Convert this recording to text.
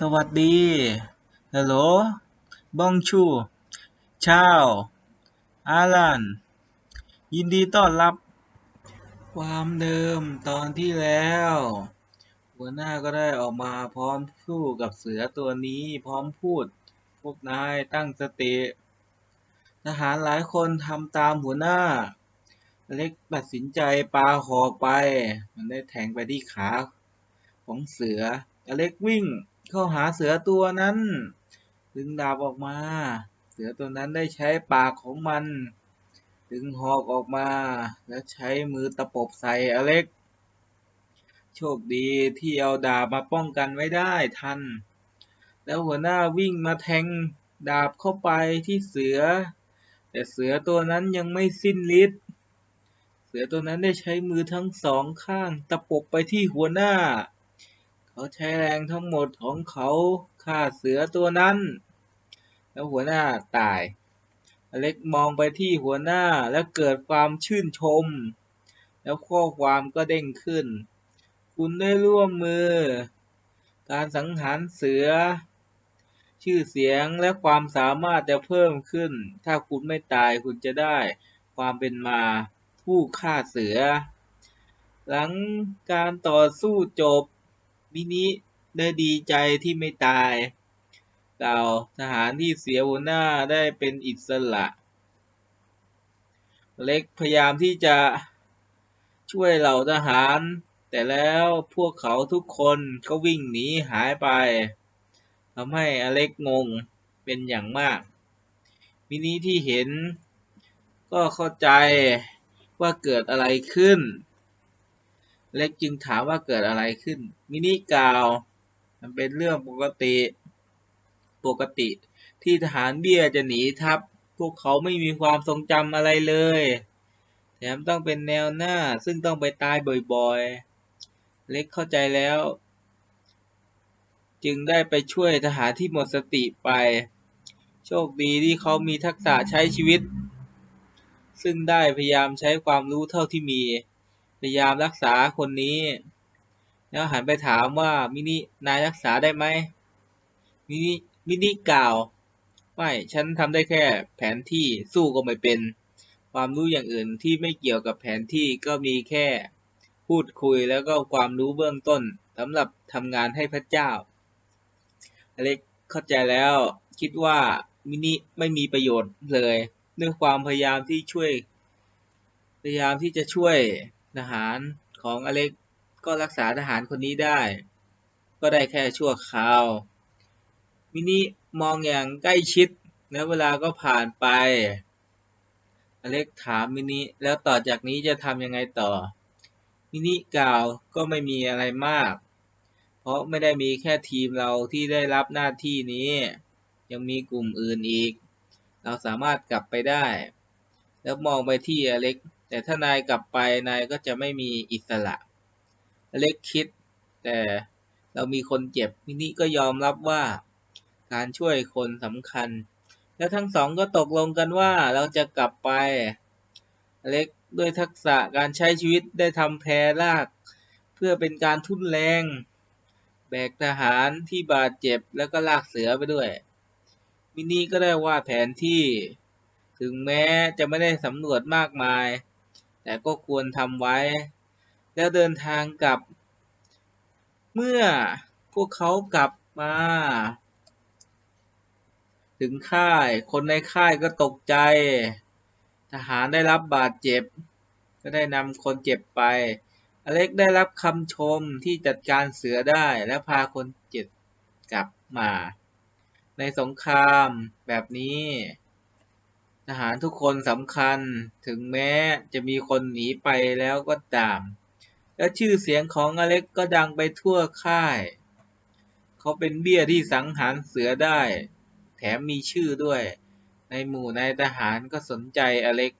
สวัสดีฮัลโหลบองชูชาวอาลันยินดีต้อนรับ ความเดิมตอนที่แล้ว หัวหน้าก็ได้ออกมาพร้อมสู้กับเสือตัวนี้พร้อมพูด พวกนายตั้งสติทหารหลายคนทำตามหัวหน้า เล็กตัดสินใจปาหอกไป มันได้แทงไปที่ขาของเสือ อเล็กวิ่ง เข้าหาเสือตัวนั้น ดึงดาบออกมา เสือตัวนั้นได้ใช้ปากของมัน ดึงหอกออกมา แล้วใช้มือตะปบใส่อเล็ก โชคดีที่เอาดาบมาป้องกันไว้ได้ทัน แล้วหัวหน้าวิ่งมาแทงดาบเข้าไปที่เสือ แต่เสือตัวนั้นยังไม่สิ้นฤทธิ์เสือตัวนั้นได้ใช้มือทั้งสองข้างตะปบไปที่หัวหน้า เขาใช้แรงทั้งหมดของเขาฆ่าเสือตัวนั้น แล้วหัวหน้าตาย อเล็กมองไปที่หัวหน้าและเกิดความชื่นชม แล้วข้อความก็เด้งขึ้น คุณได้ร่วมมือ การสังหารเสือ ชื่อเสียงและความสามารถจะเพิ่มขึ้น ถ้าคุณไม่ตายคุณจะได้ความเป็นมาผู้ฆ่าเสือ หลังการต่อสู้จบ มินิได้ดีใจที่ไม่ตายกล่าทหารที่เสียหัวหน้าได้เป็นอิสระ เล็กพยายามที่จะช่วยเหล่าทหาร แต่แล้วพวกเขาทุกคนก็วิ่งหนีหายไปทำให้อเล็กงงเป็นอย่างมาก มินิที่เห็นก็เข้าใจว่าเกิดอะไรขึ้น เล็กจึงถามว่าเกิดอะไรขึ้น มินิกล่าว มันเป็นเรื่องปกติ ปกติ ที่ทหารเบี้ยจะหนีทัพ พวกเขาไม่มีความทรงจำอะไรเลย แถมต้องเป็นแนวหน้า ซึ่งต้องไปตายบ่อยๆ เล็กเข้าใจแล้ว จึงได้ไปช่วยทหารที่หมดสติไป โชคดีที่เขามีทักษะใช้ชีวิต ซึ่งได้พยายามใช้ความรู้เท่าที่มี ยายามรักษาคนนี้ แล้วหันไปถามว่ามินินายรักษาได้ไหมมินิมินิกล่าว ไม่ฉันทำได้แค่แผนที่สู้ก็ไม่เป็น ความรู้อย่างอื่นที่ไม่เกี่ยวกับแผนที่ก็มีแค่ พูดคุยแล้วก็ความรู้เบื้องต้นสำหรับทำงานให้พระเจ้าอเล็กเข้าใจแล้วคิดว่ามินิไม่มีประโยชน์เลยด้วยความพยายามที่ช่วย พยายามที่จะช่วย ทหารของอเล็กก็รักษาทหารคนนี้ได้ ก็ได้แค่ชั่วคราว มินิมองอย่างใกล้ชิดแล้วเวลาก็ผ่านไป อเล็กถามมินิแล้วต่อจากนี้จะทำยังไงต่อ มินิกล่าวก็ไม่มีอะไรมาก เพราะไม่ได้มีแค่ทีมเราที่ได้รับหน้าที่นี้ ยังมีกลุ่มอื่นอีก เราสามารถกลับไปได้ แล้วมองไปที่อเล็ก แต่ถ้านายกลับไปนายก็จะไม่มีอิสระ เล็กคิด แต่เรามีคนเจ็บมินิก็ยอมรับว่า การช่วยคนสำคัญ แล้วทั้งสองก็ตกลงกันว่าเราจะกลับไป เล็กด้วยทักษะการใช้ชีวิตได้ทำแพรลาก เพื่อเป็นการทุ่นแรง แบกทหารที่บาดเจ็บแล้วก็ลากเสือไปด้วย มินิก็ได้วาดแผนที่ ถึงแม้จะไม่ได้สำรวจมากมาย แต่ก็ควรทำไว้ แล้วเดินทางกลับ เมื่อพวกเขากลับมา ถึงค่าย คนในค่ายก็ตกใจ ทหารได้รับบาดเจ็บ ก็ได้นำคนเจ็บไป อเล็กได้รับคำชมที่จัดการเสือได้และพาคนเจ็บกลับมา ในสงครามแบบนี้ ทหารทุกคนสำคัญถึงแม้จะมีคนหนีไปแล้วก็ตาม และชื่อเสียงของอเล็กก็ดังไปทั่วค่าย เขาเป็นเบี้ยที่สังหารเสือได้ แถมมีชื่อด้วย ในหมู่นายทหารก็สนใจอเล็ก